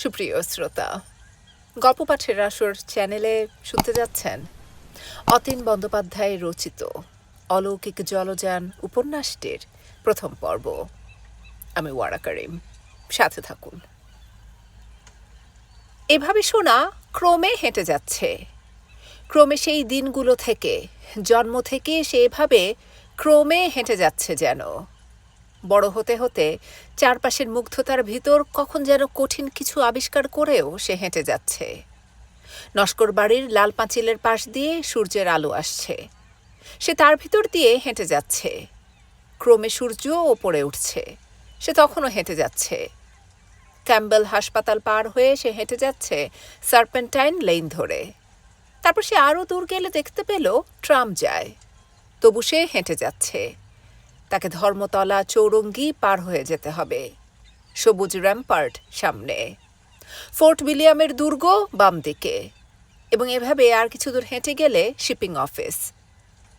সুপ্রিয় শ্রোতা, গল্প পাঠের আসর চ্যানেলে শুনতে যাচ্ছেন অতীন বন্দ্যোপাধ্যায় রচিত অলৌকিক জলযান উপন্যাসটির প্রথম পর্ব। আমি ওয়ারা করিম, সাথে থাকুন। এভাবে শোনা ক্রমে হেঁটে যাচ্ছে। ক্রমে সেই দিনগুলো থেকে, জন্ম থেকে সে এভাবে ক্রমে হেঁটে যাচ্ছে যেন। বড় হতে হতে চারপাশের মুগ্ধতার ভিতর কখন যেন কঠিন কিছু আবিষ্কার করেও সে হেঁটে যাচ্ছে। নস্কর বাড়ির লাল পাঁচিলের পাশ দিয়ে সূর্যের আলো আসছে। সে তার ভিতর দিয়ে হেঁটে যাচ্ছে। ক্রমে সূর্য ওপরে উঠছে। সে তখনও হেঁটে যাচ্ছে। ক্যাম্বেল হাসপাতাল পার হয়ে সে হেঁটে যাচ্ছে সার্পেন্টাইন লেন ধরে। তারপর সে আরও দূর গেলে দেখতে পেল ট্রাম যায়। তবু সে হেঁটে যাচ্ছে। তাকে ধর্মতলা চৌরঙ্গি পার হয়ে যেতে হবে। সবুজ র্যাম্পার্ট সামনে। ফোর্ট উইলিয়ামের দুর্গ বাম দিকে। এবং এভাবে আর কিছু দূর হেঁটে গেলে শিপিং অফিস।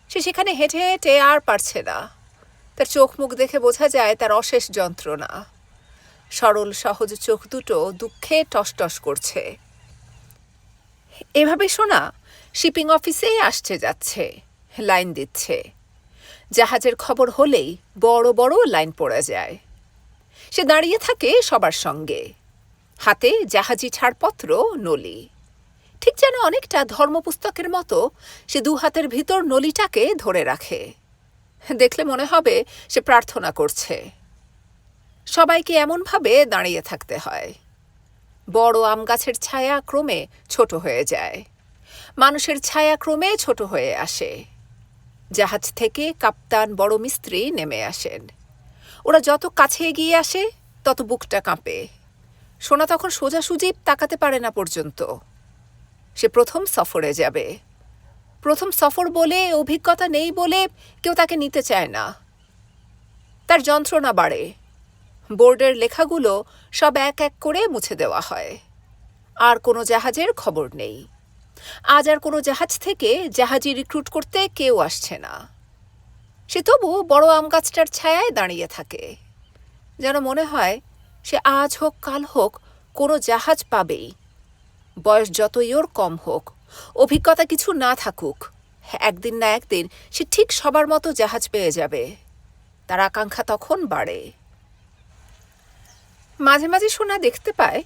সে সেখানে হেঁটে হেঁটে আর পারছে না। তার চোখ মুখ দেখে বোঝা যায় তার অশেষ যন্ত্রণা। সরল, সহজ চোখ দুটো দুঃখে টসটস করছে। এভাবে শোনা শিপিং অফিসেই আসছে যাচ্ছে, লাইন দিচ্ছে। জাহাজের খবর হলেই বড় বড় লাইন পড়ে যায়। সে দাঁড়িয়ে থাকে সবার সঙ্গে। হাতে জাহাজি ছাড়পত্র, নলি। ঠিক যেন অনেকটা ধর্মপুস্তকের মতো সে দু হাতের ভিতর নলিটাকে ধরে রাখে। দেখলে মনে হবে সে প্রার্থনা করছে। সবাইকে এমনভাবে দাঁড়িয়ে থাকতে হয়। বড় আম গাছের ছায়া ক্রমে ছোট হয়ে যায়। মানুষের ছায়া ক্রমে ছোট হয়ে আসে। জাহাজ থেকে কাপ্তান বড় মিস্ত্রি নেমে আসেন। ওরা যত কাছে এগিয়ে আসে, তত বুকটা কাঁপে। সোনা তখন সোজাসুজি তাকাতে পারে না পর্যন্ত। সে প্রথম সফরে যাবে। প্রথম সফর বলে, অভিজ্ঞতা নেই বলে কেউ তাকে নিতে চায় না। তার যন্ত্রণা বাড়ে। বোর্ডের লেখাগুলো সব এক এক করে মুছে দেওয়া হয়। আর কোনো জাহাজের খবর নেই। আজ আর কোনো জাহাজ থেকে জাহাজি রিক্রুট করতে কেউ আসছে না। সে তবু বড় আম গাছটার ছায়ায় দাঁড়িয়ে থাকে। যেন মনে হয় সে আজ হোক, কাল হোক, কোনো জাহাজ পাবেই। বয়স যতই ওর কম হোক, অভিজ্ঞতা কিছু না থাকুক, একদিন না একদিন সে ঠিক সবার মতো জাহাজ পেয়ে যাবে। তার আকাঙ্ক্ষা তখন বাড়ে। মাঝে মাঝে শোনা দেখতে পায়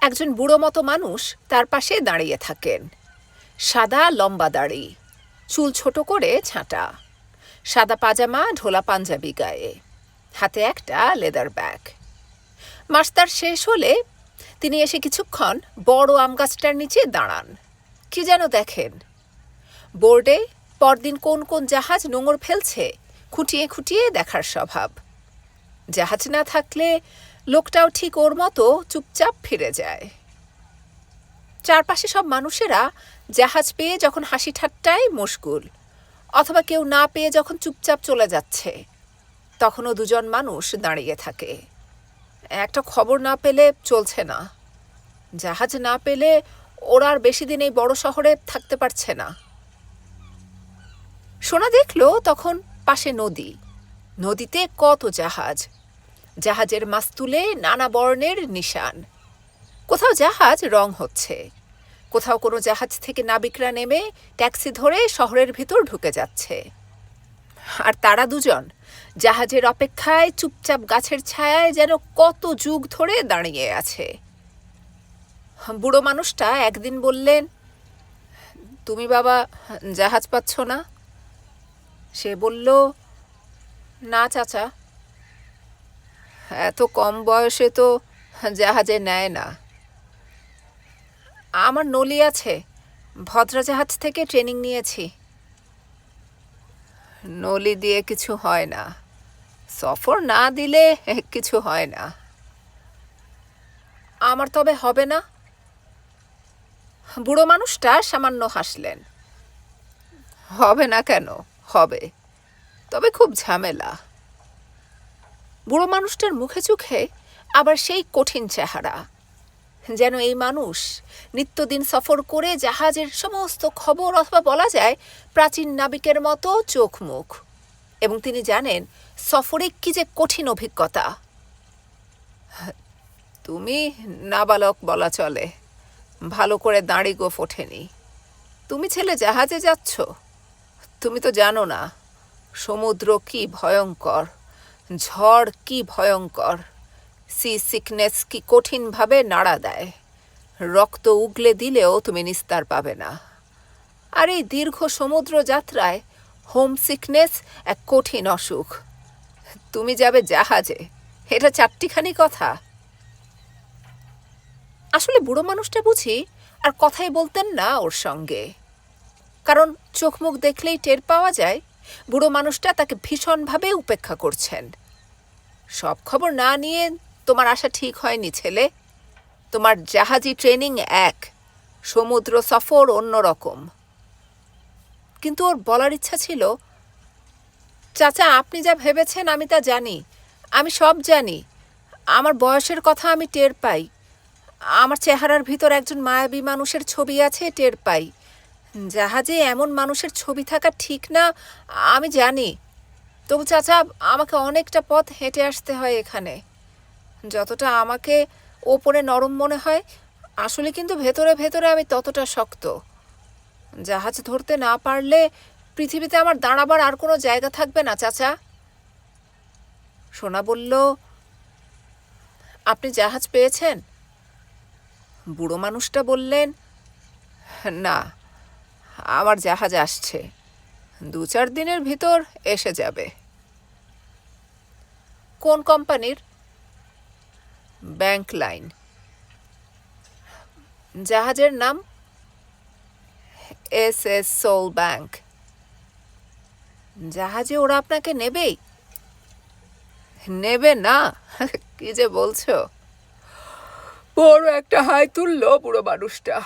একজন বুড়ো মতো মানুষ তার পাশে দাঁড়িয়ে থাকেন। সাদা লম্বা দাড়ি, চুল ছোট করে ছাঁটা, সাদা পাজামা, ঢোলা পাঞ্জাবি গায়ে, হাতে একটা লেদার ব্যাগ। মাস তার শেষ হলে তিনি এসে কিছুক্ষণ বড় আম গাছটার নিচে দাঁড়ান। কি যেন দেখেন? বোর্ডে পরদিন কোন কোন জাহাজ নোঙর ফেলছে, খুঁটিয়ে খুঁটিয়ে দেখার স্বভাব। জাহাজ না থাকলে লোকটাও ঠিক ওর মতো চুপচাপ ফিরে যায়। চারপাশে সব মানুষেরা জাহাজ পেয়ে যখন হাসি ঠাট্টায় মশগুল অথবা কেউ না পেয়ে যখন চুপচাপ চলে যাচ্ছে, তখনও দুজন মানুষ দাঁড়িয়ে থাকে। একটা খবর না পেলে চলছে না। জাহাজ না পেলে ওরা আর বেশি দিন এই বড় শহরে থাকতে পারছে না। সোনা দেখল তখন পাশে নদী। নদীতে কত জাহাজ জাহাজের মাস্তুলে নানা বর্ণের নিশান। কোথাও জাহাজ রং হচ্ছে। কোথাও কোনো জাহাজ থেকে নাবিকরা নেমে ট্যাক্সি ধরে শহরের ভিতর ঢুকে যাচ্ছে। আর তারা দুজন জাহাজের অপেক্ষায় চুপচাপ গাছের ছায়ায় যেন কত যুগ ধরে দাঁড়িয়ে আছে। বুড়ো মানুষটা একদিন বললেন, তুমি বাবা, জাহাজ পাচ্ছ না? সে বলল, না, চাচা। এত কম বয়সে তো জাহাজে নেয় না। আমার নলি আছে ভদ্রা জাহাজ থেকে ট্রেনিং নিয়েছি। নলি দিয়ে কিছু হয় না। সফর না দিলে কিছু হয় না। আমার তবে হবে না। বুড়ো মানুষটা সামান্য হাসলেন। হবে না কেন? হবে। তবে খুব ঝামেলা। বুড়ো মানুষটার মুখে চোখে আবার সেই কঠিন চেহারা। যেন এই মানুষ নিত্যদিন সফর করে জাহাজের সমস্ত খবর অথবা বলা যায় প্রাচীন নাবিকের মতো চোখ মুখ এবং তিনি জানেন সফরে কি যে কঠিন অভিজ্ঞতা। তুমি নাবালক বলা চলে। ভালো করে দাঁড়ি গোফ ওঠেনি। তুমি ছেলে জাহাজে যাচ্ছ? তুমি তো জানো না, সমুদ্র কি ভয়ঙ্কর। ঝড় কি ভয়ঙ্কর। সি সিকনেস কি কঠিনভাবে নাড়া দেয়। রক্ত উগলে দিলেও তুমি নিস্তার পাবে না। আর এই দীর্ঘ সমুদ্র যাত্রায় হোম সিকনেস এক কঠিন অসুখ। তুমি যাবে জাহাজে। এটা চারটিখানি কথা। আসলে বুড়ো মানুষটা বুঝি আর কথাই বলতেন না ওর সঙ্গে। কারণ চোখ মুখ দেখলেই টের পাওয়া যায়, বুড়ো মানুষটা তাকে ভীষণভাবে উপেক্ষা করছেন। সব খবর না নিয়ে তোমার আশা ঠিক হয়নি, ছেলে। তোমার জাহাজি ট্রেনিং এক, সমুদ্র সফর অন্য রকম। কিন্তু ওর বলার ইচ্ছা ছিল, চাচা, আপনি যা ভেবেছেন আমি তা জানি। আমি সব জানি। আমার বয়সের কথা আমি টের পাই। আমার চেহারার ভিতর একজন মায়াবী মানুষের ছবি আছে, টের পাই। জাহাজে এমন মানুষের ছবি থাকা ঠিক না, আমি জানি। তবু চাচা, আমাকে অনেকটা পথ হেঁটে আসতে হয় এখানে। যতটা আমাকে ওপরে নরম মনে হয়, আসলে কিন্তু ভেতরে ভেতরে আমি ততটা শক্ত। জাহাজ ধরতে না পারলে পৃথিবীতে আমার দাঁড়াবার আর কোনো জায়গা থাকবে না, চাচা। সোনা বলল, আপনি জাহাজ পেয়েছেন? বুড়ো মানুষটা বললেন, না, আমার জাহাজ আসছে। দু চার দিনের ভিতর এসে যাবে। কোন কোম্পানির? Bank Line. জাহাজের নাম? S S Sol Bank. জাহাজে ওরা আপনাকে নেবেই? নেবে না? কি যে বলছো? বড় একটা হাই তুললো বুড়ো মানুষটা।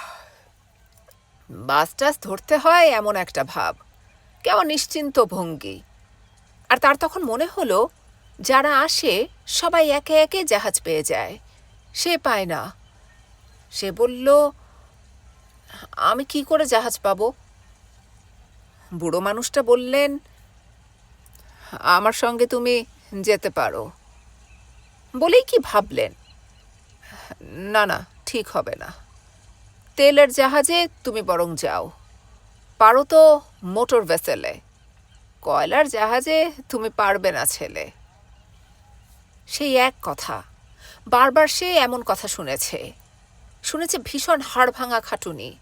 বাস টাস ধরতে হয় এমন একটা ভাব। কেমন নিশ্চিন্ত ভঙ্গি। আর তার তখন মনে হলো যারা আসে, সবাই একে একে জাহাজ পেয়ে যায়। সে পায় না। সে বলল, আমি কি করে জাহাজ পাবো? বুড়ো মানুষটা বললেন, আমার সঙ্গে তুমি যেতে পারো। বলেই কি ভাবলেন? না না, ঠিক হবে না। তেলের জাহাজে তুমি বরং যাও। পারো তো মোটর ভেসেলে। কয়লার জাহাজে তুমি পারবে না ছেলে। সেই এক কথা। বারবার সে এমন কথা শুনেছে। শুনেছে ভীষণ হাড় ভাঙা খাটুনি।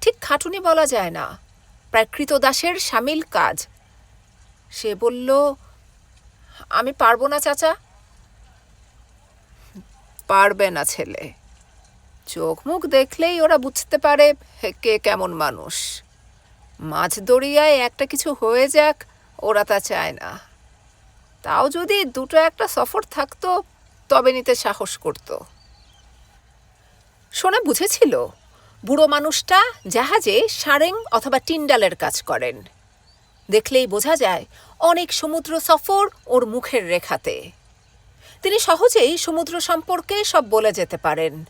ঠিক খাটুনি বলা যায় না। প্রায় কৃতদাসের সামিল কাজ। সে বলল, আমি পারব না, চাচা? পারবে না, ছেলে। চোখ মুখ দেখলেই ওরা বুঝতে পারে কে কেমন মানুষ। মাছ দরিয়ায় একটা কিছু হয়ে যাক, ওরা তা চায় না। তাও যদি দুটো একটা সফর থাকতো, তবে নিতে সাহস করত। সোনা বুঝেছিল, বুড়ো মানুষটা জাহাজে সারেং অথবা টিন্ডালের কাজ করেন। দেখলেই বোঝা যায়, অনেক সমুদ্র সফর ওর মুখের রেখাতে। তিনি সহজেই সমুদ্র সম্পর্কে সব বলে যেতে পারেন।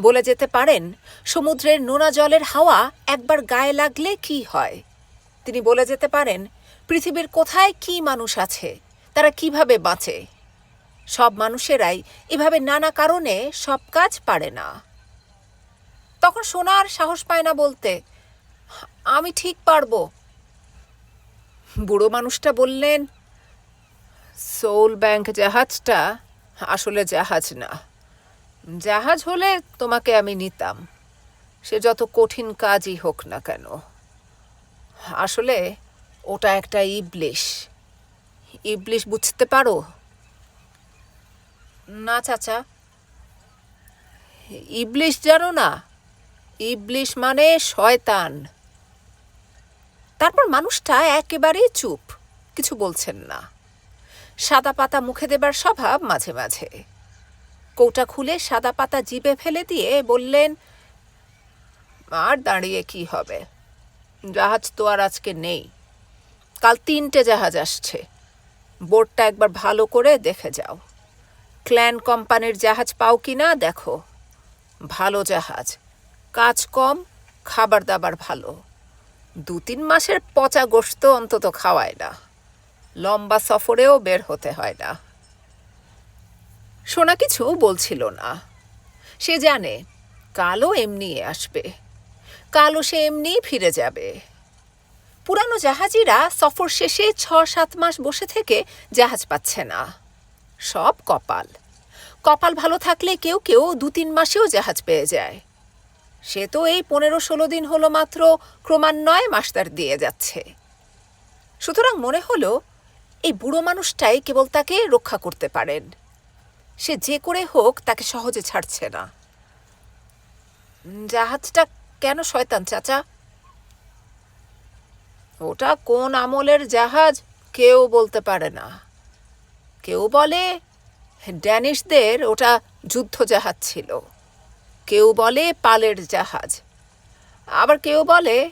বলে যেতে পারেন, সমুদ্রের নোনা জলের হাওয়া একবার গায়ে লাগলে কি হয়? তিনি বলে যেতে পারেন, পৃথিবীর কোথায় কি মানুষ আছে? তারা কীভাবে বাঁচে? সব মানুষেরাই এভাবে নানা কারণে সব কাজ পারে না। তখন সোনার সাহস পায় না বলতে, আমি ঠিক পারব। বুড়ো মানুষটা বললেন, সোল ব্যাংক জাহাজটা আসলে জাহাজ না। জাহাজ হলে তোমাকে আমি নিতাম। সে যত কঠিন কাজই হোক না কেন। আসলে ওটা একটা ইবলিশ। ইবলিশ বুঝতে পারো? না, চাচা। ইবলিশ জানো না? ইবলিশ মানে শয়তান। তারপর মানুষটা একেবারেই চুপ, কিছু বলছেন না। সাদা পাতা মুখে দেবার স্বভাব মাঝে মাঝে। কৌটা খুলে সাদা পাতা জিবে ফেলে দিয়ে বললেন, আর দাঁড়িয়ে কি হবে? জাহাজ তো আর আজকে নেই। কাল তিনটে জাহাজ আসছে। বোর্ডটা একবার ভালো করে দেখে যাও। ক্ল্যান কোম্পানির জাহাজ পাও কি না দেখো। ভালো জাহাজ। কাজ কম খাবার দাবার ভালো। দু তিন মাসের পচা গোশত অন্তত খাওয়ায় না। লম্বা সফরেও বের হতে হয় না। সোনা কিছু বলছিল না। সে জানে কালো এমনি আসবে। কালো সে এমনি ফিরে যাবে। পুরানো জাহাজিরা সফর শেষে ছ সাত মাস বসে থেকে জাহাজ পাচ্ছে না। সব কপাল। কপাল ভালো থাকলে কেউ কেউ দু তিন মাসেও জাহাজ পেয়ে যায়। সে তো এই পনেরো ষোলো দিন হলো মাত্র ক্রমান্বয়ে মাস্টার দিয়ে যাচ্ছে। সুতরাং মনে হলো, এই বুড়ো মানুষটাই কেবল তাকে রক্ষা করতে পারেন। সে যে করে হোক, তাকে সহজে ছাড়ছে না। জাহাজটা কেন শয়তান চাচা? ওটা কোন আমলের জাহাজ কেউ বলতে পারে না। কেউ বলে ড্যানিশদের ওটা যুদ্ধ জাহাজ ছিল। কেউ বলে পালের জাহাজ। আবার কেউ বলে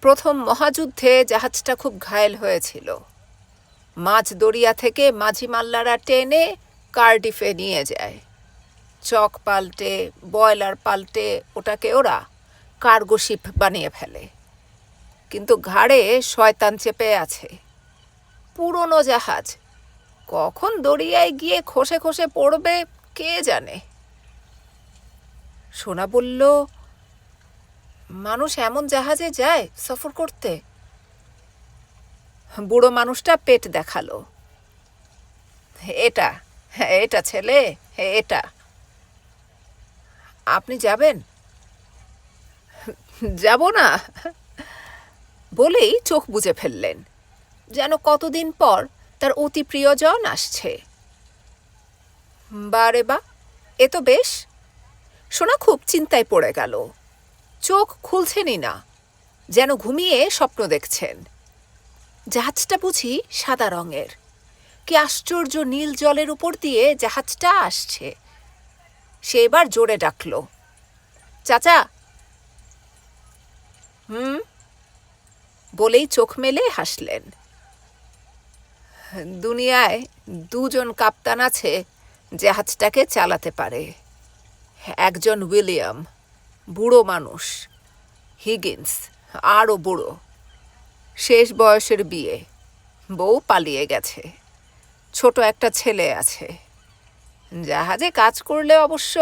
প্রথম মহাযুদ্ধে জাহাজটা খুব ঘায়েল হয়েছিল। মাঝ দরিয়া থেকে মাঝি মাল্লারা টেনে কার্ডিফে নিয়ে যায়। চক পাল্টে, বয়লার পাল্টে ওটাকে ওরা কার্গোশিপ বানিয়ে ফেলে। কিন্তু ঘাড়ে শয়তান চেপে আছে। পুরনো জাহাজ, কখন দরিয়ায় গিয়ে খসে খসে পড়বে কে জানে? সোনা বলল, মানুষ এমন জাহাজে যায় সফর করতে? বুড়ো মানুষটা পেট দেখাল। এটা এটা ছেলে, এটা। আপনি যাবেন? যাব না। বলেই চোখ বুজে ফেললেন। যেন কতদিন পর তার অতি প্রিয়জন আসছে। বারে বা, এ তো বেশ। সোনা খুব চিন্তায় পড়ে গেল। চোখ খুলছেনই না, যেন ঘুমিয়ে স্বপ্ন দেখছেন। জাহাজটা বুঝি সাদা রঙের। কি আশ্চর্য নীল জলের উপর দিয়ে জাহাজটা আসছে। সে এবার জোরে ডাকল, চাচা হুম বলেই চোখ মেলে হাসলেন। দুনিয়ায় দুজন কাপ্তান আছে জাহাজটাকে চালাতে পারে। একজন উইলিয়াম, বুড়ো মানুষ, হিগিন্স, আরও বুড়ো। শেষ বয়সের বিয়ে, বউ পালিয়ে গেছে, ছোট একটা ছেলে আছে। জাহাজে কাজ করলে অবশ্য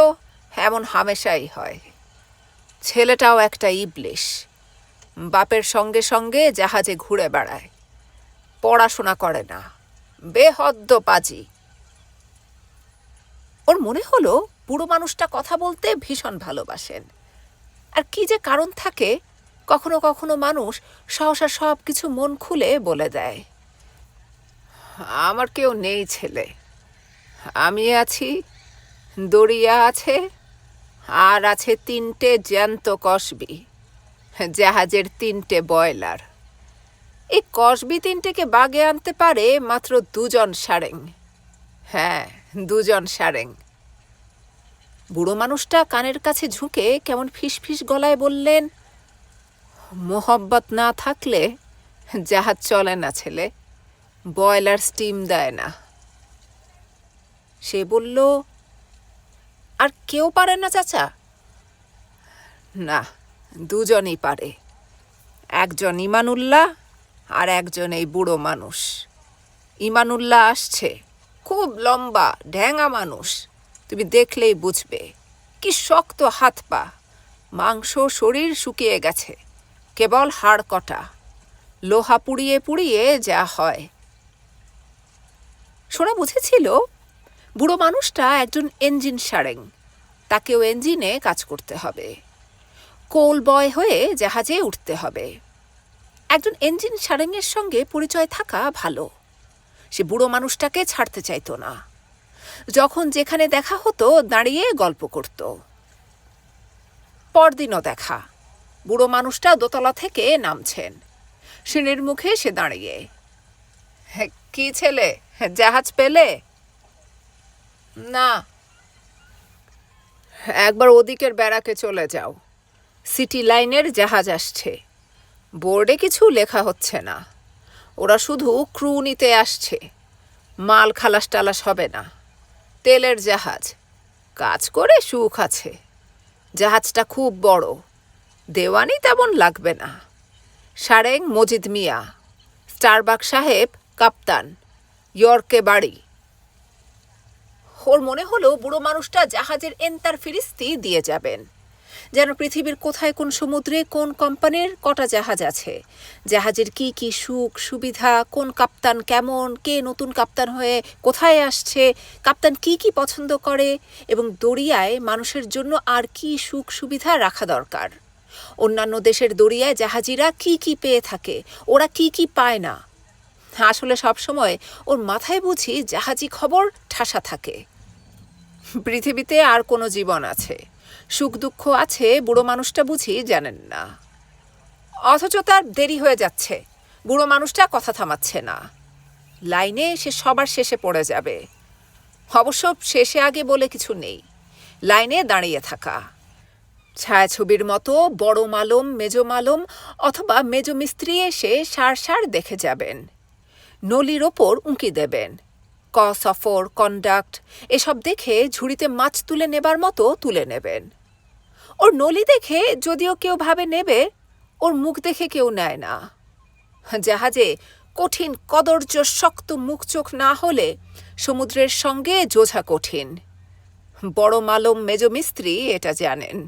এমন হামেশাই হয়। ছেলেটাও একটা ইবলিশ। বাপের সঙ্গে সঙ্গে জাহাজে ঘুরে বেড়ায়। পড়াশোনা করে না। বেহদ্দ পাজি। ওর মনে হলো বুড়ো মানুষটা কথা বলতে ভীষণ ভালোবাসেন। আর কি যে কারণ থাকে, কখনো কখনো মানুষ সহসা সব কিছু মন খুলে বলে দেয়। আমার কেউ নেই ছেলে। আমি আছি, দড়িয়া আছে, আর আছে তিনটে জ্যান্ত কসবি। জাহাজের তিনটে বয়লার এই কসবি তিনটেকে বাগে আনতে পারে মাত্র দুজন সারেং। হ্যাঁ দুজন সারেং। বুড়ো মানুষটা কানের কাছে ঝুঁকে কেমন ফিসফিস গলায় বললেন, মোহব্বত না থাকলে জাহাজ চলে না ছেলে বয়লার স্টিম দেয় না। সে বলল, আর কেউ পারে না, চাচা? না দুজনই পারে। একজন ইমানুল্লাহ আর একজন এই বুড়ো মানুষ। ইমানুল্লাহ আসছে, খুব লম্বা, ঢ্যাঙা মানুষ। তুমি দেখলেই বুঝবে, কি শক্ত হাত পা। মাংস শরীর শুকিয়ে গেছে, কেবল হাড় কটা। লোহা পুড়িয়ে পুড়িয়ে যা হয়। সোনা বুঝেছিল? বুড়ো মানুষটা একজন এঞ্জিন সারেং, তাকেও এঞ্জিনে কাজ করতে হবে। কোল বয় হয়ে জাহাজে উঠতে হবে। একজন ইঞ্জিন সারেংয়ের সঙ্গে পরিচয় থাকা ভালো। সে বুড়ো মানুষটাকে ছাড়তে চাইতো না। যখন যেখানে দেখা হতো দাঁড়িয়ে গল্প করত। পরদিনও দেখা। বুড়ো মানুষটা দোতলা থেকে নামছেন। সিঁড়ির মুখে সে দাঁড়িয়ে। "হ্যাঁ, কি ছেলে? জাহাজ পেলে? না। একবার ওদিকের ব্যারাকে চলে যাও। সিটি লাইনের জাহাজ আসছে। বোর্ডে কিছু লেখা হচ্ছে না। ওরা শুধু ক্রু নিতে আসছে। মাল খালাস টালাস হবে না। তেলের জাহাজ। কাজ করে সুখ আছে। জাহাজটা খুব বড়। দেওয়ানি তেমন লাগবে না। সারেং মজিদ মিয়া, স্টারবাক সাহেব, কাপ্তান, ইয়র্কে বাড়ি। ওর মনে হলো বুড়ো মানুষটা জাহাজের এন্তার ফিরিস্তি দিয়ে যাবেন। যেন পৃথিবীর কোথায় কোন সমুদ্রে কোন কোম্পানির কটা জাহাজ আছে? জাহাজের কি কি সুখ, সুবিধা, কোন কাপ্তান কেমন, কে নতুন কাপ্তান হয়ে কোথায় আসছে, কাপ্তান কি কি পছন্দ করে এবং দরিয়ায় মানুষের জন্য আর কি সুখ, সুবিধা রাখা দরকার? অন্যান্য দেশের দরিয়ায় জাহাজিরা কি কি পেয়ে থাকে, ওরা কি কি পায় না? আসলে সবসময় ওর মাথায় বুঝি জাহাজি খবর ঠাসা থাকে। পৃথিবীতে আর কোনো জীবন আছে। সুখ দুঃখ আছে, বুড়ো মানুষটা বুঝি জানেন না। অথচ তার দেরি হয়ে যাচ্ছে। বুড়ো মানুষটা কথা থামাচ্ছে না। লাইনে সে সবার শেষে পড়ে যাবে। অবশ্য শেষে আগে বলে কিছু নেই। লাইনে দাঁড়িয়ে থাকা। ছায়াছবির মতো বড় মালম, মেজো মালম অথবা মেজো মিস্ত্রি এসে সার সার দেখে যাবেন। নলির ওপর উঁকি দেবেন। ক সফর, কন্ডাক্ট এসব দেখে ঝুড়িতে মাছ তুলে নেবার মতো তুলে নেবেন। ওর নলি দেখে যদিও কেউ ভাবে নেবে, ওর মুখ দেখে কেউ নেয় না। জাহাজে কঠিন কদর্য শক্ত মুখ চোখ না হলে সমুদ্রের সঙ্গে যোঝা কঠিন। বড় মালম মেজো মিস্ত্রি এটা জানেন।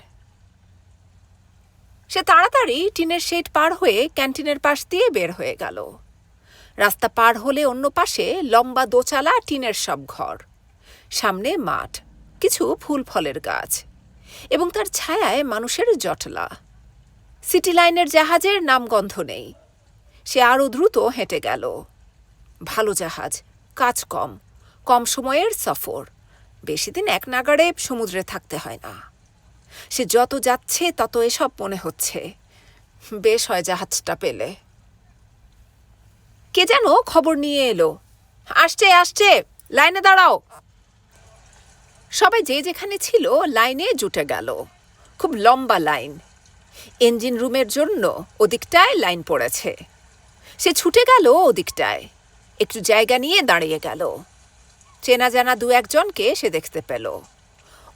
সে তাড়াতাড়ি টিনের শেড পার হয়ে ক্যান্টিনের পাশ দিয়ে বের হয়ে গেল। রাস্তা পার হলে অন্য পাশে লম্বা দোচালা টিনের সব ঘর। সামনে মাঠ, কিছু ফুল ফলের গাছ। এবং তার ছায়ায় মানুষের জটলা। সিটি লাইনের জাহাজের নামগন্ধ নেই। সে আরও দ্রুত হেঁটে গেল। ভালো জাহাজ, কাজ কম কম সময়ের সফর। বেশি দিন এক নাগাড়ে সমুদ্রে থাকতে হয় না। সে যত যাচ্ছে, তত এসব মনে হচ্ছে। বেশ হয় জাহাজটা পেলে। কে যেন খবর নিয়ে এলো। আসছে আসছে, লাইনে দাঁড়াও। সবাই যে যেখানে ছিল, লাইনে জুটে গেল। খুব লম্বা লাইন। ইঞ্জিন রুমের জন্য ওদিকটায় লাইন পড়েছে। সে ছুটে গেল ওদিকটায়। একটু জায়গা নিয়ে দাঁড়িয়ে গেল। চেনা জানা দু একজনকে সে দেখতে পেল।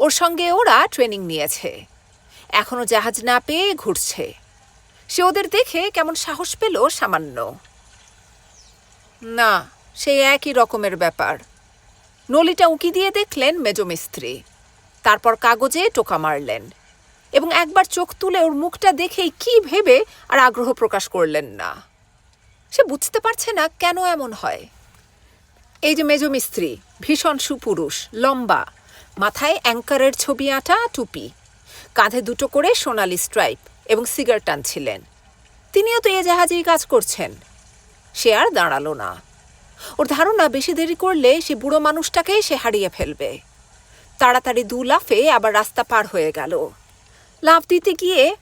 ওর সঙ্গে ওরা ট্রেনিং নিয়েছে। এখনও জাহাজ না পেয়ে ঘুরছে। সে ওদের দেখে কেমন সাহস পেল সামান্য। না সেই একই রকমের ব্যাপার। নলিটা উঁকি দিয়ে দেখলেন মেজমিস্ত্রি তারপর কাগজে টোকা মারলেন এবং একবার চোখ তুলে ওর মুখটা দেখেই কি ভেবে আর আগ্রহ প্রকাশ করলেন না। সে বুঝতে পারছে না কেন এমন হয়। এই যে মেজমিস্ত্রি ভীষণ সুপুরুষ, লম্বা, মাথায় অ্যাঙ্কারের ছবি আঁটা, টুপি, কাঁধে দুটো করে সোনালি স্ট্রাইপ এবং সিগার টানছিলেন। তিনিও তো এ জাহাজেই কাজ করছেন। সে আর দাঁড়াল না। ওর ধারণা বেশি দেরি করলে সে বুড়ো মানুষটাকেই সে হারিয়ে ফেলবে। তাড়াতাড়ি দু লাফে আবার রাস্তা পার হয়ে গেল। লাফ দিতে গিয়ে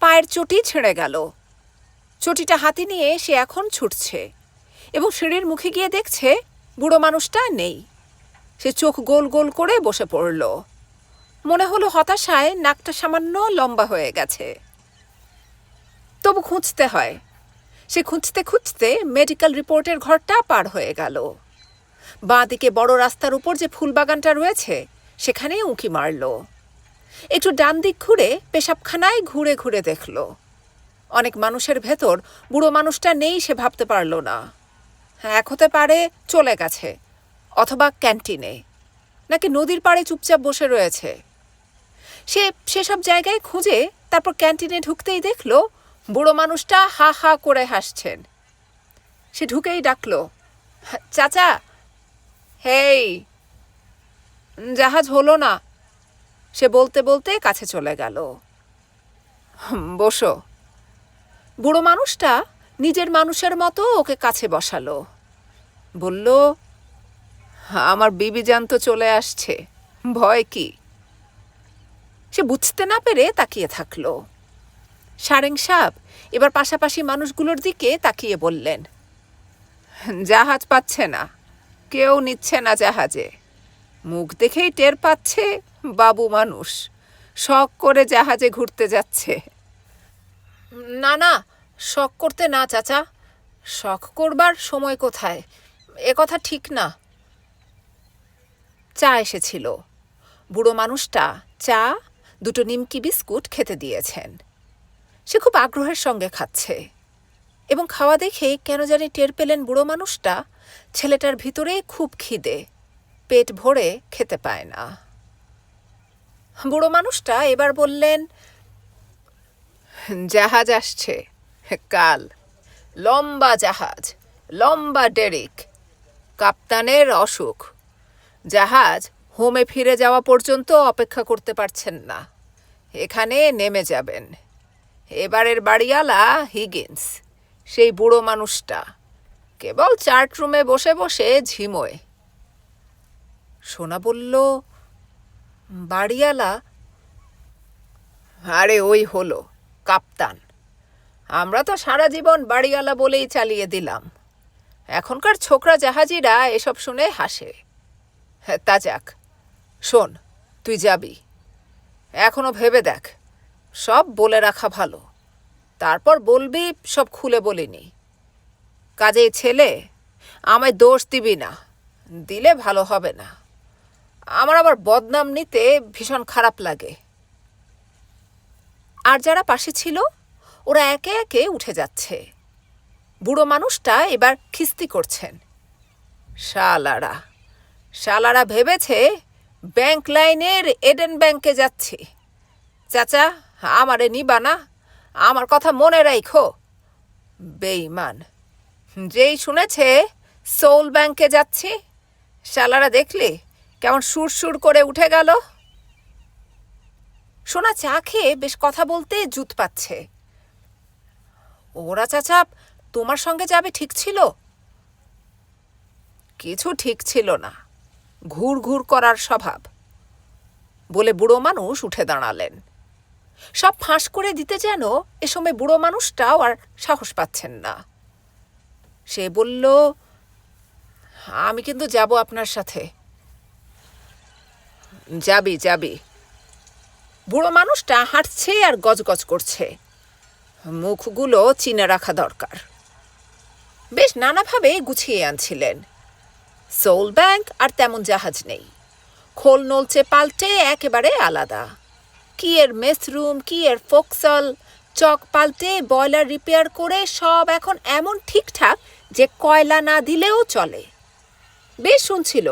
পায়ের চটি ছেড়ে গেল। চটিটা হাতে নিয়ে সে এখন ছুটছে এবং সিঁড়ির মুখে গিয়ে দেখছে বুড়ো মানুষটা নেই। সে চোখ গোল গোল করে বসে পড়ল। মনে হলো হতাশায় নাকটা সামান্য লম্বা হয়ে গেছে। তবু খুঁজতে হয়। সে খুঁজতে খুঁজতে মেডিকেল রিপোর্টের ঘরটা পার হয়ে গেল। বাঁ দিকে বড় রাস্তার উপর যে ফুলবাগানটা রয়েছে, সেখানেই উঁকি মারল। একটু ডান দিক ঘুরে পেশাবখানায় ঘুরে ঘুরে দেখল। অনেক মানুষের ভেতর বুড়ো মানুষটা নেই সে ভাবতে পারল না। হ্যাঁ এক হতে পারে চলে গেছে, অথবা ক্যান্টিনে, নাকি নদীর পাড়ে চুপচাপ বসে রয়েছে। সে সেসব জায়গায় খুঁজে তারপর ক্যান্টিনে ঢুকতেই দেখল বুড়ো মানুষটা হা হা করে হাসছেন। সে ঢুকেই ডাকলো চাচা হেই জাহাজ হলো না। সে বলতে বলতে কাছে চলে গেল। "হুম, বসো। বুড়ো মানুষটা নিজের মানুষের মতো ওকে কাছে বসালো। বলল আমার বিবি জান তো চলে আসছে ভয় কি? সে বুঝতে না পেরে তাকিয়ে থাকল। সারেং সাপ। এবার পাশাপাশি মানুষগুলোর দিকে তাকিয়ে বললেন, জাহাজ পাচ্ছে না। কেউ নিচ্ছে না জাহাজে। মুখ দেখেই টের পাচ্ছে বাবু মানুষ। শখ করে জাহাজে ঘুরতে যাচ্ছে। না না, শখ করতে না, চাচা। শখ করবার সময় কোথায়? এ কথা ঠিক না। চা এসেছিল। বুড়ো মানুষটা চা, দুটো নিমকি বিস্কুট খেতে দিয়েছেন। সে খুব আগ্রহের সঙ্গে খাচ্ছে। এবং খাওয়া দেখে কেন জানি টের পেলেন বুড়ো মানুষটা, ছেলেটার ভিতরে খুব খিদে, পেট ভরে খেতে পায় না। বুড়ো মানুষটা এবার বললেন, জাহাজ আসছে, কাল। লম্বা জাহাজ, লম্বা ডেরিক, কাপ্তানের অসুখ। জাহাজ হোমে ফিরে যাওয়া পর্যন্ত অপেক্ষা করতে পারছেন না। এখানে নেমে যাবেন। এবারের বাড়িওয়ালা হিগিন্স, সেই বুড়ো মানুষটা। কেবল চার্ট রুমে বসে বসে ঝিমোয়। সোনা বলল, বাড়িওয়ালা? আরে, ওই হলো, কাপ্তান। আমরা তো সারা জীবন বাড়িওয়ালা বলেই চালিয়ে দিলাম। এখনকার ছোকরা জাহাজিরা এসব শুনে হাসে। তা যাক, শোন, তুই যাবি। এখনও ভেবে দেখ সব বলে রাখা ভালো। তারপর বলবি, সব খুলে বলিনি। কাজেই ছেলে, আমায় দোষ দিবি না। দিলে ভালো হবে না। আমার আবার বদনাম নিতে ভীষণ খারাপ লাগে। আর যারা পাশে ছিল, ওরা একে একে উঠে যাচ্ছে। বুড়ো মানুষটা এবার খিস্তি করছেন। শালারা শালারা ভেবেছে ব্যাংক লাইনের এডেন ব্যাংকে যাচ্ছি। চাচা আমারে নিবা না। আমার কথা মনে রাখো বেইমান যেই শুনেছে সোল ব্যাংকে যাচ্ছি, শালারা দেখলি কেমন সুর সুরসুর করে উঠে গেল। সোনা চা খেয়ে বেশ কথা বলতে জুত পাচ্ছে। ওরা চাচা, তোমার সঙ্গে যাবে ঠিক ছিল? কিছু ঠিক ছিল না। ঘুর ঘুর করার স্বভাব। বলে বুড়ো মানুষ উঠে দাঁড়ালেন। সব ফাঁস করে দিতে যেন এ সময় বুড়ো মানুষটাও আর সাহস পাচ্ছেন না। সে বলল, আমি কিন্তু যাব আপনার সাথে। যাবি যাবি। বুড়ো মানুষটা হাঁটছে আর গজগজ করছে। মুখগুলো চিনে রাখা দরকার। বেশ নানাভাবে গুছিয়ে আনছিলেন। সোল ব্যাংক আর তেমন জাহাজ নেই। খোল নলচে পাল্টে একেবারে আলাদা। কি এর মেসরুম কি এর ফোকসল চক পাল্টে বয়লার রিপেয়ার করে সব এখন এমন ঠিকঠাক যে কয়লা না দিলেও চলে। বেশ শুনছিল,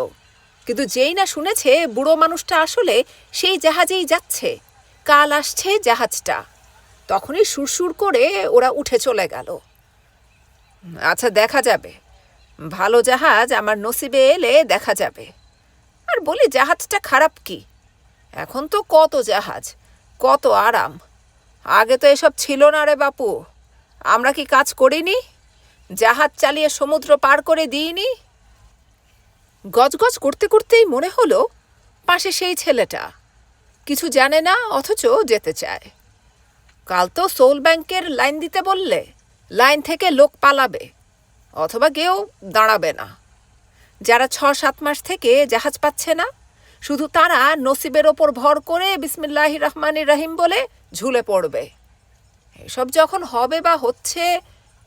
কিন্তু যেই না শুনেছে বুড়ো মানুষটা আসলে সেই জাহাজেই যাচ্ছে। কাল আসছে জাহাজটা। তখনই সুরসুর করে ওরা উঠে চলে গেল। আচ্ছা দেখা যাবে। ভালো জাহাজ আমার নসিবে এলে দেখা যাবে। আর বলি, জাহাজটা খারাপ কি? এখন তো কত জাহাজ, কত আরাম। আগে তো এসব ছিল না রে বাপু। আমরা কি কাজ করিনি? জাহাজ চালিয়ে সমুদ্র পার করে দিইনি? গজগজ করতে করতেই মনে হলো পাশে সেই ছেলেটা। কিছু জানে না, অথচ যেতে চায়। কাল তো সোল ব্যাংকের লাইন দিতে বললে, লাইন থেকে লোক পালাবে, অথবা কেউ দাঁড়াবে না। যারা ছ সাত মাস থেকে জাহাজ পাচ্ছে না শুধু তারা নসিবের ওপর ভর করে বিসমিল্লাহ রহমান রহিম বলে ঝুলে পড়বে। এসব যখন হবে বা হচ্ছে,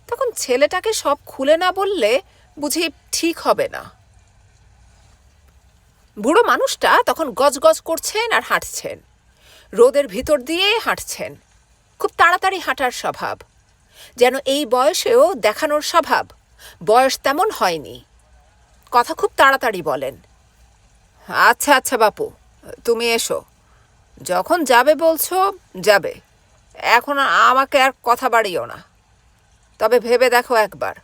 তখন ছেলেটাকে সব খুলে না বললে বুঝি ঠিক হবে না। বুড়ো মানুষটা তখন গজগজ করছেন আর হাঁটছেন। রোদের ভিতর দিয়ে হাঁটছেন। খুব তাড়াতাড়ি হাঁটার স্বভাব। যেন এই বয়সেও দেখানোর স্বভাব। বয়স তেমন হয়নি। কথা খুব তাড়াতাড়ি বলেন। আচ্ছা আচ্ছা বাপু, তুমি এসো। যখন যাবে বলছো, যাবে। এখন আমাকে আর কথা বাড়িও না। তবে ভেবে দেখো একবার,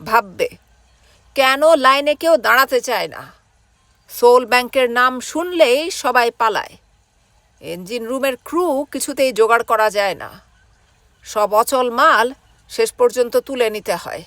ভাববে, কেন লাইনে কেউ দাঁড়াতে চায় না? সোল ব্যাংকের নাম শুনলেই সবাই পালায়। ইঞ্জিন রুমের ক্রু কিছুতেই জোগাড় করা যায় না। সব অচল মাল শেষ পর্যন্ত তুলে নিতে হয়।